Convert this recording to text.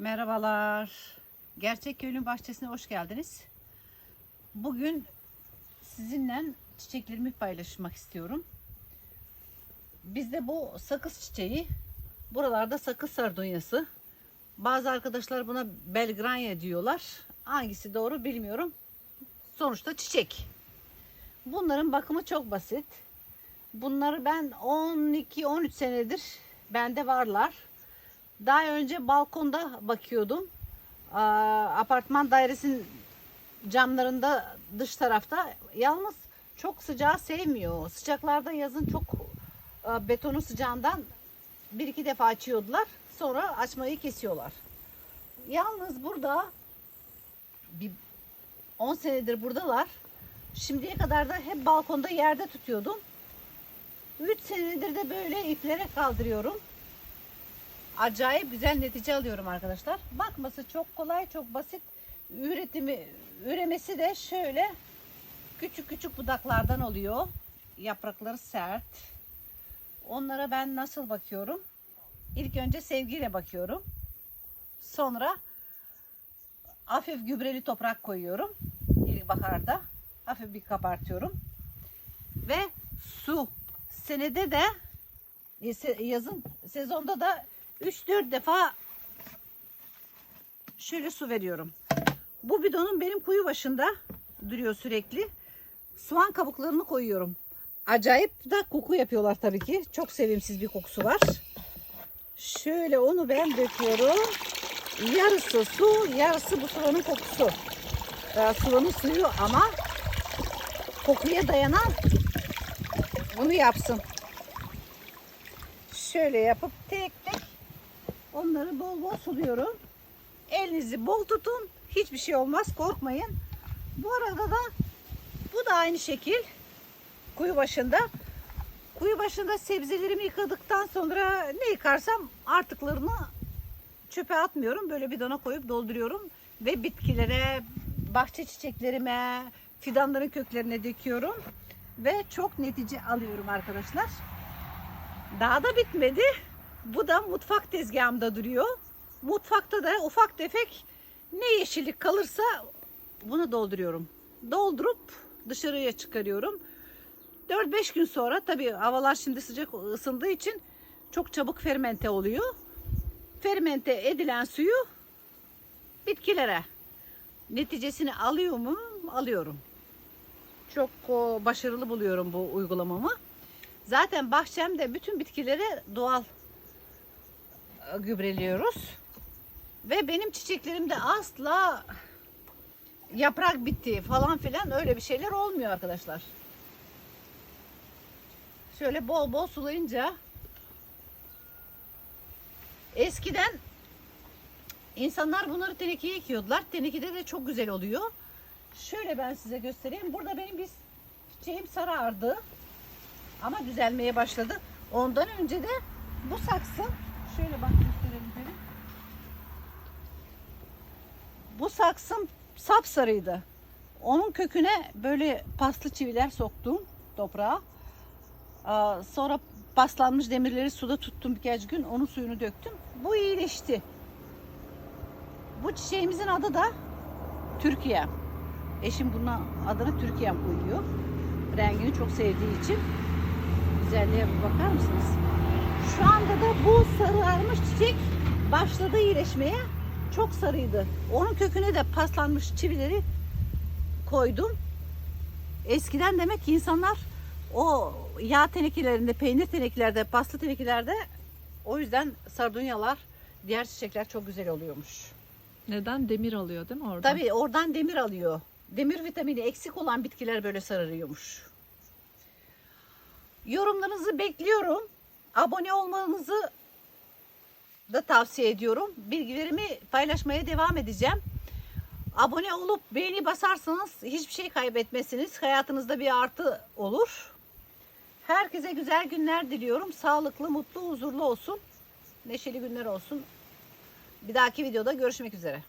Merhabalar. Gerçek Köylün Bahçesi'ne hoş geldiniz. Bugün sizinle çiçeklerimi paylaşmak istiyorum. Bizde bu sakız çiçeği, buralarda sakız sardunyası. Bazı arkadaşlar buna belgranya diyorlar. Hangisi doğru bilmiyorum. Sonuçta çiçek. Bunların bakımı çok basit. Bunları ben 12-13 senedir bende varlar. Daha önce balkonda bakıyordum. Apartman dairesinin camlarında dış tarafta. Yalnız çok sıcağı sevmiyor. Sıcaklarda yazın çok betonun sıcağından bir iki defa açıyordular. Sonra açmayı kesiyorlar. Yalnız burada bir 10 senedir buradalar. Şimdiye kadar da hep balkonda yerde tutuyordum. 3 senedir de böyle iplere kaldırıyorum acayip güzel netice alıyorum arkadaşlar. Bakması çok kolay, çok basit. Üretimi, üremesi de şöyle küçük küçük budaklardan oluyor. Yaprakları sert. Onlara ben nasıl bakıyorum? İlk önce sevgiyle bakıyorum. Sonra hafif gübreli toprak koyuyorum. İlkbaharda hafif bir kabartıyorum. Ve su. Senede de yazın sezonda da 3-4 defa şöyle su veriyorum. Bu bidonun benim kuyu başında duruyor sürekli. Soğan kabuklarını koyuyorum. Acayip da koku yapıyorlar tabii ki. Çok sevimsiz bir kokusu var. Şöyle onu ben döküyorum. Yarısı su, yarısı bu sıvanın kokusu. Ee, sıvanın suyu ama kokuya dayanan bunu yapsın. Şöyle yapıp tek tek Onları bol bol suluyorum. Elinizi bol tutun. Hiçbir şey olmaz. Korkmayın. Bu arada da bu da aynı şekil. Kuyu başında. Kuyu başında sebzelerimi yıkadıktan sonra ne yıkarsam artıklarını çöpe atmıyorum. Böyle bidona koyup dolduruyorum. Ve bitkilere, bahçe çiçeklerime, fidanların köklerine döküyorum. Ve çok netice alıyorum arkadaşlar. Daha da bitmedi. Bu da mutfak tezgahımda duruyor. Mutfakta da ufak tefek ne yeşillik kalırsa bunu dolduruyorum. Doldurup dışarıya çıkarıyorum. 4-5 gün sonra tabii havalar şimdi sıcak ısındığı için çok çabuk fermente oluyor. Fermente edilen suyu bitkilere neticesini alıyor mu? Alıyorum. Çok başarılı buluyorum bu uygulamamı. Zaten bahçemde bütün bitkilere doğal gübreliyoruz. Ve benim çiçeklerimde asla yaprak bitti falan filan öyle bir şeyler olmuyor arkadaşlar. Şöyle bol bol sulayınca eskiden insanlar bunları tenekeye ekiyordular. Tenekede de çok güzel oluyor. Şöyle ben size göstereyim. Burada benim bir çiçeğim sarardı. Ama düzelmeye başladı. Ondan önce de bu saksı Şöyle bak gösterelim Pelin. Bu saksım sapsarıydı. Onun köküne böyle paslı çiviler soktum toprağa. Sonra paslanmış demirleri suda tuttum birkaç gün. Onun suyunu döktüm. Bu iyileşti. Bu çiçeğimizin adı da Türkiye. Eşim buna adını Türkiye koyuyor. Rengini çok sevdiği için. Güzelliğe bir bakar mısınız? Şu anda da bu sararmış çiçek başladı iyileşmeye. Çok sarıydı. Onun köküne de paslanmış çivileri koydum. Eskiden demek ki insanlar o yağ tenekelerinde, peynir tenekelerde, paslı tenekelerde o yüzden sardunyalar, diğer çiçekler çok güzel oluyormuş. Neden? Demir alıyor değil mi oradan? Tabii oradan demir alıyor. Demir vitamini eksik olan bitkiler böyle sararıyormuş. Yorumlarınızı bekliyorum. Abone olmanızı da tavsiye ediyorum. Bilgilerimi paylaşmaya devam edeceğim. Abone olup beğeni basarsanız hiçbir şey kaybetmezsiniz. Hayatınızda bir artı olur. Herkese güzel günler diliyorum. Sağlıklı, mutlu, huzurlu olsun. Neşeli günler olsun. Bir dahaki videoda görüşmek üzere.